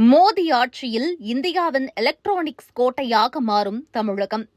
மோடி ஆட்சியில் இந்தியாவின் எலக்ட்ரானிக்ஸ் கோட்டையாக மாறும் தமிழகம்.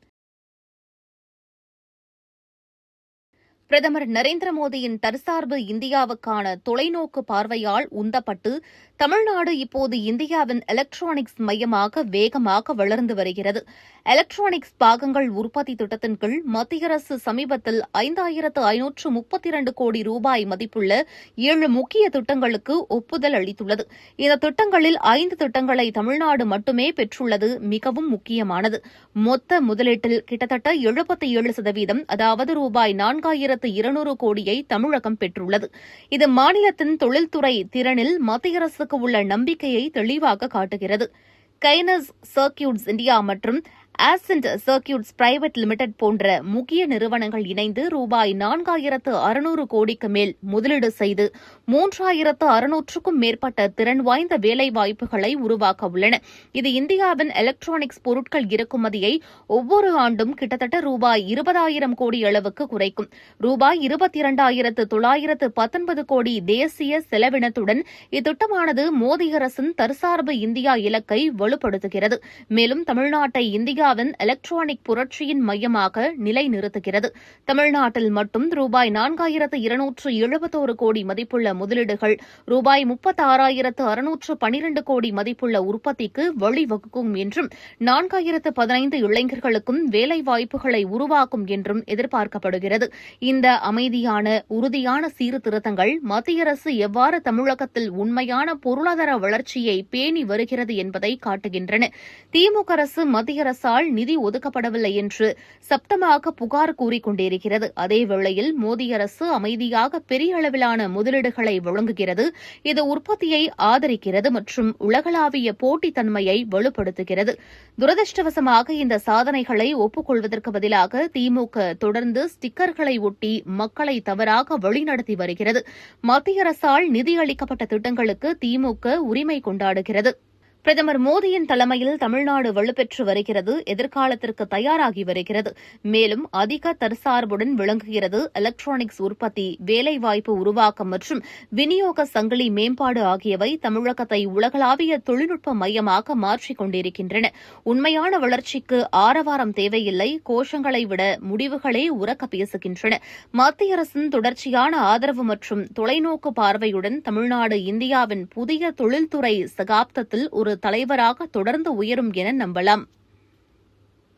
பிரதமர் நரேந்திர மோடியின் தற்சார்பு இந்தியாவுக்கான தொலைநோக்கு பார்வையால் உந்தப்பட்டு தமிழ்நாடு இப்போது இந்தியாவின் எலக்ட்ரானிக்ஸ் மையமாக வேகமாக வளர்ந்து வருகிறது. எலக்ட்ரானிக்ஸ் பாகங்கள் உற்பத்தி திட்டத்தின் கீழ் மத்திய அரசு சமீபத்தில் ஐந்தாயிரத்து ஐநூற்று முப்பத்தி இரண்டு கோடி ரூபாய் மதிப்புள்ள ஏழு முக்கிய திட்டங்களுக்கு ஒப்புதல் அளித்துள்ளது. இந்த திட்டங்களில் ஐந்து திட்டங்களை தமிழ்நாடு மட்டுமே பெற்றுள்ளது மிகவும் முக்கியமானது. மொத்த முதலீட்டில் கிட்டத்தட்ட எழுபத்தி ஏழு சதவீதம் அதாவது ரூபாய் நான்காயிரத்து இருநூறு கோடியை தமிழகம் பெற்றுள்ளது. இது மாநிலத்தின் தொழில்துறை திறனில் மத்திய அரசுக்கு உள்ள நம்பிக்கையை தெளிவாக காட்டுகிறது. கைனஸ் சர்க்கியூட்ஸ் இந்தியா மற்றும் ஆசென்ட் சர்க்கியூட்ஸ் பிரைவேட் லிமிடெட் போன்ற முக்கிய நிறுவனங்கள் இணைந்து ரூபாய் நான்காயிரத்து அறுநூறு கோடிக்கு மேல் முதலீடு செய்து மூன்றாயிரத்து அறுநூற்றுக்கும் மேற்பட்ட திறன் வாய்ந்த வேலைவாய்ப்புகளை உருவாக்க உள்ளன. இது இந்தியாவின் எலக்ட்ரானிக்ஸ் பொருட்கள் இறக்குமதியை ஒவ்வொரு ஆண்டும் கிட்டத்தட்ட ரூபாய் இருபதாயிரம் கோடி அளவுக்கு குறைக்கும். ரூபாய் இருபத்தி இரண்டாயிரத்து தொள்ளாயிரத்து பத்தொன்பது கோடி தேசிய செலவினத்துடன் இத்திட்டமானது மோடி அரசின் தற்சார்பு இந்தியா இலக்கை வலுப்படுத்துகிறது. மேலும் தமிழ்நாட்டை இந்தியா இந்தியாவின் எலக்ட்ரானிக் புரட்சியின் மையமாக நிலைநிறுத்துகிறது. தமிழ்நாட்டில் மட்டும் ரூபாய் நான்காயிரத்து இருநூற்று எழுபத்தோரு கோடி மதிப்புள்ள முதலீடுகள் ரூபாய் முப்பத்தாறாயிரத்து அறுநூற்று பனிரண்டு கோடி மதிப்புள்ள உற்பத்திக்கு வழிவகுக்கும் என்றும் நான்காயிரத்து பதினைந்து இளைஞர்களுக்கும் வேலைவாய்ப்புகளை உருவாக்கும் என்றும் எதிர்பார்க்கப்படுகிறது. இந்த அமைதியான உறுதியான சீர்திருத்தங்கள் மத்திய அரசு எவ்வாறு தமிழகத்தில் உண்மையான பொருளாதார வளர்ச்சியை பேணி வருகிறது என்பதை காட்டுகின்றன. திமுக அரசு மத்திய அரசால் நிதி ஒதுக்கப்படவில்லை என்று சப்தமாக புகார் கூறிக்கொண்டிருக்கிறது. அதேவேளையில் மோடி அரசு அமைதியாக பெரிய அளவிலான முதலீடுகளை வழங்குகிறது. இது உற்பத்தியை ஆதரிக்கிறது மற்றும் உலகளாவிய போட்டித்தன்மையை வலுப்படுத்துகிறது. துரதிருஷ்டவசமாக இந்த சாதனைகளை ஒப்புக்கொள்வதற்கு பதிலாக திமுக தொடர்ந்து ஸ்டிக்கர்களை ஒட்டி மக்களை தவறாக வழிநடத்தி வருகிறது. மத்திய அரசால் நிதியளிக்கப்பட்ட திட்டங்களுக்கு திமுக உரிமை கொண்டாடுகிறது. பிரதமர் மோடியின் தலைமையில் தமிழ்நாடு வலுப்பெற்று வருகிறது எதிர்காலத்திற்கு தயாராகி வருகிறது. மேலும் அதிக தற்சார்புடன் விளங்குகிறது எலக்ட்ரானிக்ஸ் உற்பத்தி வேலைவாய்ப்பு உருவாக்கம் மற்றும் விநியோக சங்கிலி மேம்பாடு ஆகியவை தமிழகத்தை உலகளாவிய தொழில்நுட்ப மையமாக மாற்றிக் கொண்டிருக்கின்றன. உண்மையான வளர்ச்சிக்கு ஆரவாரம் தேவையில்லை கோஷங்களை விட முடிவுகளே உறக்க பேசுகின்றன. மத்திய அரசின் தொடர்ச்சியான ஆதரவு மற்றும் தொலைநோக்கு பார்வையுடன் தமிழ்நாடு இந்தியாவின் புதிய தொழில்துறை சகாப்தத்தில் ஒரு தலைவராக தொடர்ந்து உயரும் என நம்பலாம்.